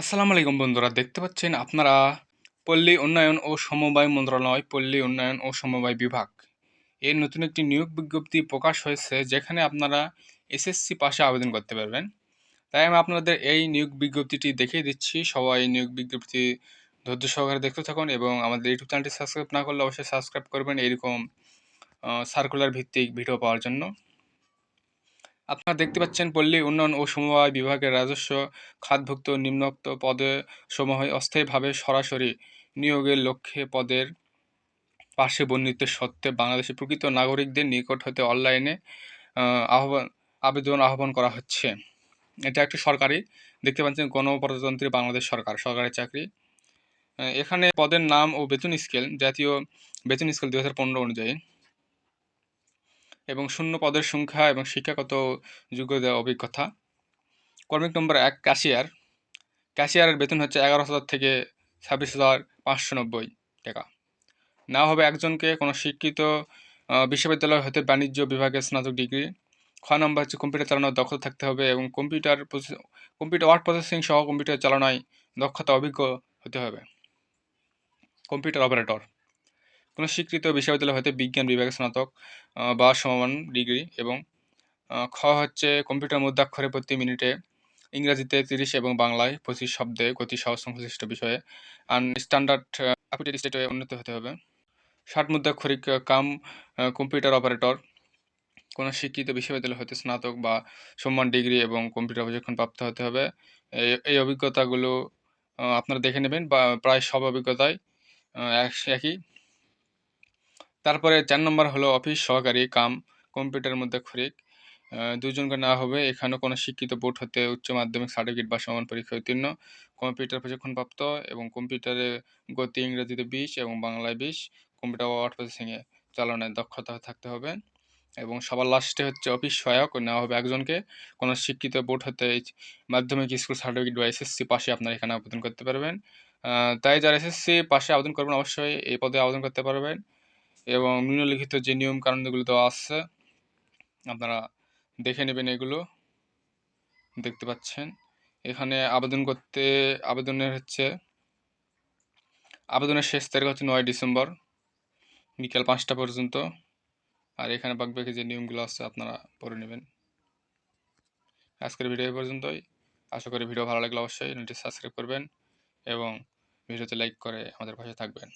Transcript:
আসসালামু আলাইকুম বন্ধুরা, দেখতে পাচ্ছেন আপনারা পল্লী উন্নয়ন ও সমবায় মন্ত্রণালয়, পল্লী উন্নয়ন ও সমবায় বিভাগ। এর নতুন একটি নিয়োগ বিজ্ঞপ্তি প্রকাশ হয়েছে, যেখানে আপনারা এসএসসি পাশে আবেদন করতে পারবেন। তাই আমি আপনাদের এই নিয়োগ বিজ্ঞপ্তিটি দেখিয়ে দিচ্ছি। সবাই নিয়োগ বিজ্ঞপ্তি ধৈর্য সহকারে দেখতে থাকুন এবং আমাদের ইউটিউব চ্যানেলটি সাবস্ক্রাইব না করলে অবশ্যই সাবস্ক্রাইব করবেন এইরকম সার্কুলার ভিত্তিক ভিডিও পাওয়ার জন্য। আপনারা দেখতে পাচ্ছেন পল্লী উন্নয়ন ও সমবায় বিভাগের রাজস্ব খাতভুক্ত নিম্নোক্ত পদে সমূহ অস্থায়ীভাবে সরাসরি নিয়োগের লক্ষ্যে পদের পাশে বর্ণিত সত্ত্বে বাংলাদেশের প্রকৃত নাগরিকদের নিকট হতে অনলাইনে আহ্বান, আবেদন আহ্বান করা হচ্ছে। এটা একটি সরকারি, দেখতে পাচ্ছেন গণপ্রজাতন্ত্রী বাংলাদেশ সরকার, সরকারি চাকরি। এখানে পদের নাম ও বেতন স্কেল, জাতীয় বেতন স্কেল দু হাজার পনেরো অনুযায়ী। এবং শূন্য পদের সংখ্যা এবং শিক্ষাগত যোগ্যতা অভিজ্ঞতা। কর্মিক নম্বর এক, ক্যাশিয়ার। ক্যাশিয়ারের বেতন হচ্ছে এগারো হাজার থেকে ছাব্বিশ হাজার পাঁচশো নব্বই টাকা। না হবে একজনকে কোনো শিক্ষিত বিশ্ববিদ্যালয় হতে বাণিজ্য বিভাগের স্নাতক ডিগ্রি। খ নম্বর হচ্ছে কম্পিউটার চালানোর দক্ষতা থাকতে হবে এবং কম্পিউটার কম্পিউটার ওয়ার্ড প্রসেসিং সহ কম্পিউটার চালানোয় দক্ষতা অভিজ্ঞ হতে হবে। Computer operator. কোনো স্বীকৃত বিশ্ববিদ্যালয় হতে বিজ্ঞান বিভাগে স্নাতক বা সমান ডিগ্রি এবং খ হচ্ছে কম্পিউটার মুদ্রাক্ষরে প্রতি মিনিটে ইংরাজিতে তিরিশ এবং বাংলায় পঁচিশ শব্দে গতি সহ সংশ্লিষ্ট বিষয়ে আন স্ট্যান্ডার্ড অ্যাপিটেড স্টেটে উন্নত হতে হবে। ষাট মুদ্রাক্ষরিক কাম কম্পিউটার অপারেটর, কোনো শিক্ষিত বিশ্ববিদ্যালয় হতে স্নাতক বা সম্মান ডিগ্রি এবং কম্পিউটার প্রশিক্ষণ প্রাপ্ত হতে হবে। এই অভিজ্ঞতাগুলো আপনারা দেখে নেবেন বা প্রায় সব অভিজ্ঞতায় একই। তারপরে চার নম্বর হলো অফিস, সহকারী, কাম কম্পিউটারের মধ্যে খরিক। দুজনকে নেওয়া হবে। এখানেও কোনো শিক্ষিত বোর্ড হতে উচ্চ মাধ্যমিক সার্টিফিকেট বা সমান পরীক্ষা উত্তীর্ণ। কম্পিউটার প্রশিক্ষণপ্রাপ্ত এবং কম্পিউটারে গতি ইংরেজিতে বিশ এবং বাংলায় বিশ। কম্পিউটার ওয়ার্ড প্রসেসিংয়ে চালানোর দক্ষতা থাকতে হবে। এবং সবার লাস্টে হচ্ছে অফিস সহায়ক, নেওয়া হবে একজনকে। কোনো শিক্ষিত বোর্ড হতে মাধ্যমিক স্কুল সার্টিফিকেট বা এসএসসি পাশে আপনারা এখানে আবেদন করতে পারবেন। তাই যারা এসএসসি পাশে আবেদন করবেন, অবশ্যই এই পদে আবেদন করতে পারবেন। এবং নিম্নলিখিত যে নিয়ম কানুনগুলো দেওয়া আছে, আপনারা দেখে নেবেন এগুলো। দেখতে পাচ্ছেন। এখানে আবেদন করতে, আবেদনের হচ্ছে, আবেদনের শেষ তারিখ হচ্ছে নয় ডিসেম্বর, বিকাল পাঁচটা পর্যন্ত। আর এখানে বাকি যে নিয়মগুলো আছে, আপনারা পড়ে নেবেন। আজকের ভিডিও পর্যন্তই। আশা করি ভিডিও ভালো লাগলে অবশ্যই সাবস্ক্রাইব করবেন এবং ভিডিওতে লাইক করে আমাদের পাশে থাকবেন।